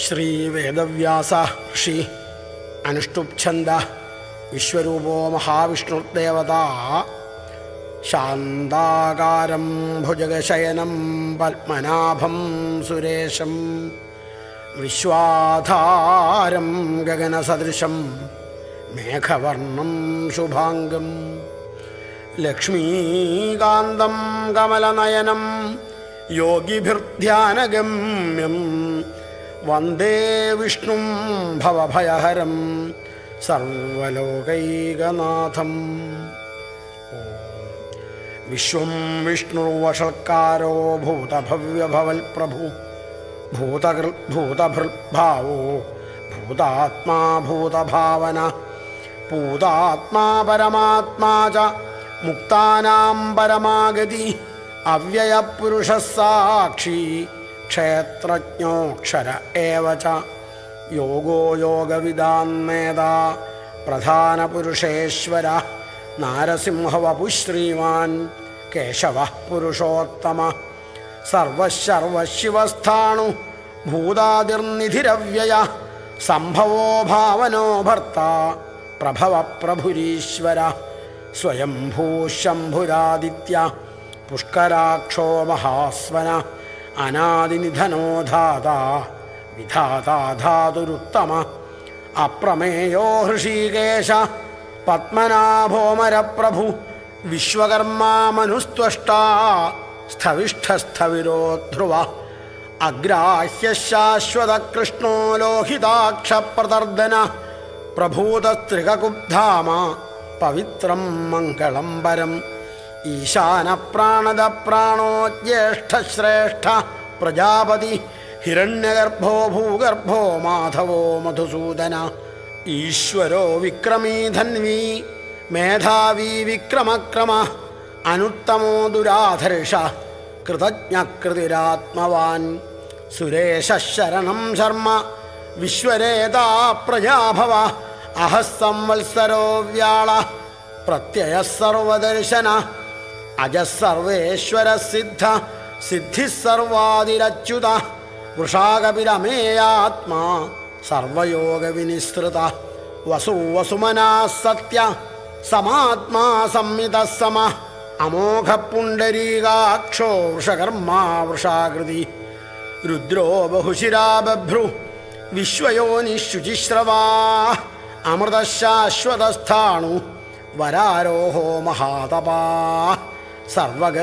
ശ്രീവേദവ്യാസ ഋഷി അനുഷ്ടുപ്ഛന്ദ വിശ്വരൂപോ മഹാവിഷ്ണുദേവത ശാന്താകാരം ഭുജഗശയനം പത്മനാഭം സുരേശം വിശ്വാധാരം ഗഗനസദൃശം മേഘവർണം ശുഭാംഗം ലക്ഷ്മീകാന്തം കമലനയനം യോഗിഭിർധ്യാനഗമ്യം വന്ദേ വിഷ്ണും ഭവഭയഹരം സർവലോകൈകനാഥം. വിശ്വം വിഷ്ണുവഷൽക്കാരോ ഭൂതഭവ്യഭവൽ പ്രഭു ഭൂതകൃ ഭൂതഭൃദ്ഭാവോ ഭൂതാത്മാ ഭൂതഭാവന പൂതാത്മാ പരമാത്മാ മുക്താനാം പരമാഗതി അവ്യയപുരുഷ സാക്ഷി ക്ഷേത്രജ്ഞോക്ഷര ഏവ ച യോഗോ യോഗവിദാന്മേത പ്രധാനപുരുഷേശ്വര നാരസിംഹവപു ശ്രീമാൻ കേശവ പുരുഷോത്തമ സർവശർവശിവസ്ഥാണു ഭൂതാതിർനിധിരവ്യയ സംഭവോ ഭാവനോ ഭർത്ത പ്രഭവ പ്രഭുരീശ്വര സ്വയംഭൂശംഭുരാദിത്യ പുഷ്കരാക്ഷോ മഹാസ്വന അനാദിനിധനോ ധാത വിധാതാ ധാതുരുത്തമ അപ്രമേയോ ഹൃഷീകേശ പത്മനാഭോമരപ്രഭു വിശ്വകർമാമനുസ്ത്വഷ്ടാ സ്ഥവിഷ്ഠസ്ഥവിരോ ധ്രുവ അഗ്രാഹ്യശാശ്വതകൃഷ്ണോ ലോഹിതാക്ഷപ്രദർദന പ്രഭൂതസ്ത്രികകുബ്ധാമ പവിത്രം മംഗളം പരം ഈശാനപ്രാണദ പ്രാണോ ജ്യേഷ്ഠശ്രേഷ്ഠ പ്രജാപതി. ഹിരണ്യഗർഭോ ഭൂഗർഭോ മാധവോ മധുസൂദന. ഈശ്വരോ വിക്രമീ ധന്വീ മേധാവീ വിക്രമക്രമ. അനുത്തമോ ദുരാധർഷ കൃതജ്ഞകൃതിരാത്മവാൻ. സുരേശ ശരണം ശർമ്മ. വിശ്വരേതാ പ്രജാഭവ. അഹസംവത്സരോ വ്യാള പ്രത്യയ സർവദർശന അജസർവേശ്വര സിദ്ധ സിദ്ധിസർവാതിരച്യുത വൃഷാകപിരമേയാത്മാ സർവയോഗ വിനിസൃത വസു വസുമനാ സത്യ സമാത്മാ സംമിത സമ അമോഘപുണ്ടരീകാക്ഷോ വൃഷകർമാ വൃഷാകൃതി രുദ്രോ ബഹുശിരാബഭ്രു വിശ്വയോനിശുചിശ്രവാ. അമൃതശാശ്വതസ്ഥാണു വരാരോഹോ മഹാതപാ സർവഗ